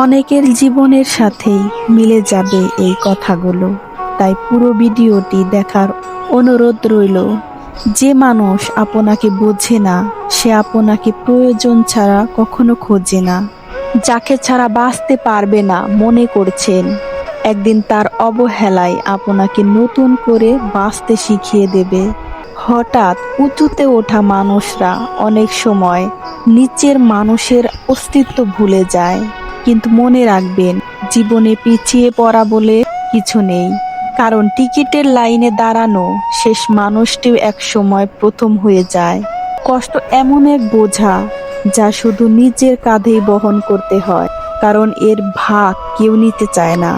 অনেকের জীবনের সাথেই মিলে যাবে এই কথাগুলো। তাই পুরো ভিডিওটি দেখার অনুরোধ রইল, যে মানুষ আপনাকে বোঝে না, সে আপনাকে প্রয়োজন ছাড়া কখনো খোঁজে না। যাকে ছাড়া বাঁচতে পারবে না মনে করছেন, একদিন তার অবহেলায় আপনাকে নতুন করে বাঁচতে শিখিয়ে দেবে। হঠাৎ উঁচুতে ওঠা মানুষরা অনেক সময় নিচের মানুষের অস্তিত্ব ভুলে যায়। কিন্তু মনে রাখবেন, জীবনে পিছিয়ে পড়া বলে কিছু নেই। কারণ টিকিটের লাইনে দাঁড়ানো শেষ মানুষটিও এক সময় প্রথম হয়ে যায়। কষ্ট এমন এক বোঝা যা শুধু নিজের কাঁধেই বহন করতে হয়, কারণ এর ভাগ কেউ নিতে চায় না।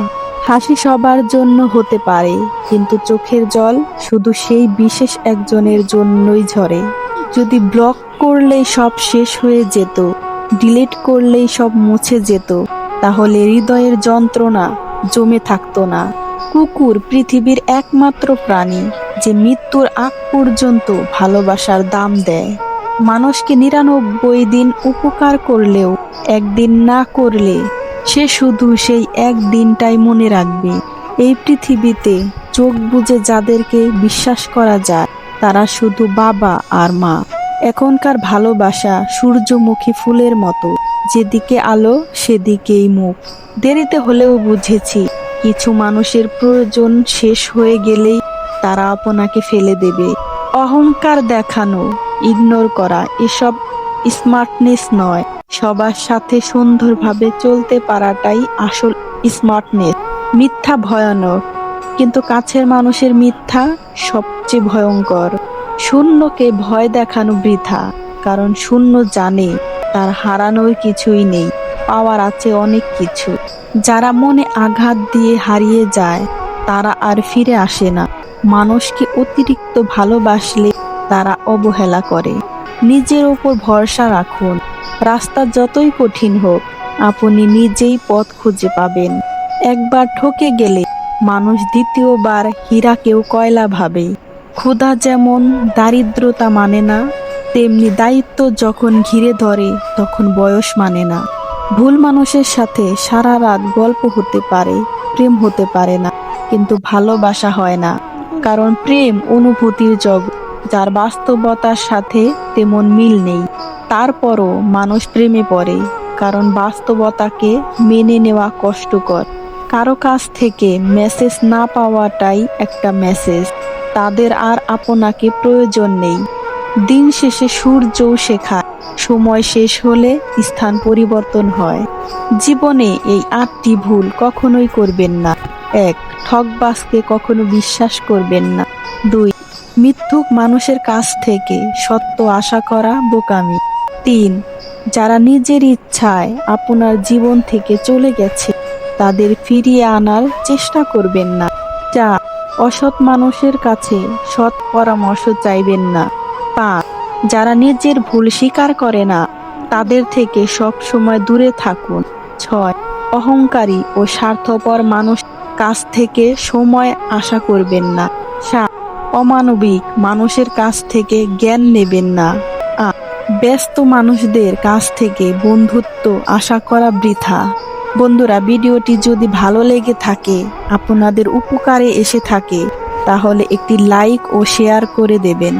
হাসি সবার জন্য হতে পারে, কিন্তু চোখের জল শুধু সেই বিশেষ একজনের জন্যই ঝরে। যদি ব্লক করলেই সব শেষ হয়ে যেত ডিলিট করলেই সব মুছে যেত, তাহলে হৃদয়ের যন্ত্রণা জমে থাকতো না। কুকুর পৃথিবীর একমাত্র প্রাণী, যে মৃত্যুর আগ পর্যন্ত ভালোবাসার দাম দেয়। মানুষকে নিরানব্বই দিন উপকার করলেও একদিন না করলে সে শুধু সেই এক দিনটাই মনে রাখবে। এই পৃথিবীতে চোখ বুজে যাদেরকে বিশ্বাস করা যায়, তারা শুধু বাবা আর মা। এখনকার ভালোবাসা সূর্যমুখী ফুলের মতো। যেদিকে আলো, সেদিকেই মুখ। দেরিতে হলেও বুঝেছি, কিছু মানুষের প্রয়োজন শেষ হয়ে গেলেই তারা আপনাকে ফেলে দেবে। অহংকার দেখানো ইগনোর করা, এসব স্মার্টনেস নয়। সবার সাথে সুন্দরভাবে চলতে পারাটাই আসল স্মার্টনেস। মিথ্যা ভয়ানক, কিন্তু কাছের মানুষের মিথ্যা সবচেয়ে ভয়ঙ্কর। শূন্যকে ভয় দেখানো বৃথা, কারণ শূন্য জানে তার হারানোর কিছুই নেই, পাওয়ার আছে অনেক কিছু। যারা মনে আঘাত দিয়ে হারিয়ে যায়, তারা আর ফিরে আসে না। মানুষকে অতিরিক্ত ভালোবাসলে তারা অবহেলা করে। নিজের ওপর ভরসা রাখুন। রাস্তা যতই কঠিন হোক, আপনি নিজেই পথ খুঁজে পাবেন। একবার ঠকে গেলে মানুষ দ্বিতীয়বার হীরাকেও কয়লা ভাবে। ক্ষুধা যেমন দারিদ্রতা মানে না, তেমনি দায়িত্ব যখন ঘিরে ধরে, তখন বয়স মানে না। ভুল মানুষের সাথে সারা রাত গল্প হতে পারে, প্রেম হতে পারে না, কিন্তু ভালোবাসা হয় না। কারণ প্রেম অনুভূতির জগৎ যার বাস্তবতার সাথে তেমন মিল নেই। তারপরও মানুষ প্রেমে পড়ে, কারণ বাস্তবতাকে মেনে নেওয়া কষ্টকর। কারও কাছ থেকে মেসেজ না পাওয়াটাই একটা মেসেজ তাদের আর আপনাকে প্রয়োজন নেই। দিন শেষে সূর্যও শেখায়, সময় শেষ হলে স্থান পরিবর্তন হয়। জীবনে এই আটটি ভুল কখনোই করবেন না। এক ঠকবাসকে কখনো বিশ্বাস করবেন না। দুই, মিথ্যুক মানুষের কাছ থেকে সত্য আশা করা বোকামি। তিন, যারা নিজের ইচ্ছায় আপনার জীবন থেকে চলে গেছে, তাদের ফিরিয়ে আনার চেষ্টা করবেন না। চার অসৎ মানুষের কাছে সৎ পরামর্শ চাইবেন না। পাঁচ যারা নিজের ভুল স্বীকার করে না, তাদের থেকে সব সময় দূরে থাকুন। ছয়, অহংকারী ও স্বার্থপর মানুষ কাছ থেকে সময় আশা করবেন না। সাত, অমানবিক মানুষের কাছ থেকে জ্ঞান নেবেন না। ব্যস্ত মানুষদের কাছ থেকে বন্ধুত্ব আশা করা বৃথা। বন্ধুরা, ভিডিওটি যদি ভালো লেগে থাকে, আপনাদের উপকারে এসে থাকে, তাহলে একটি লাইক ও শেয়ার করে দেবেন।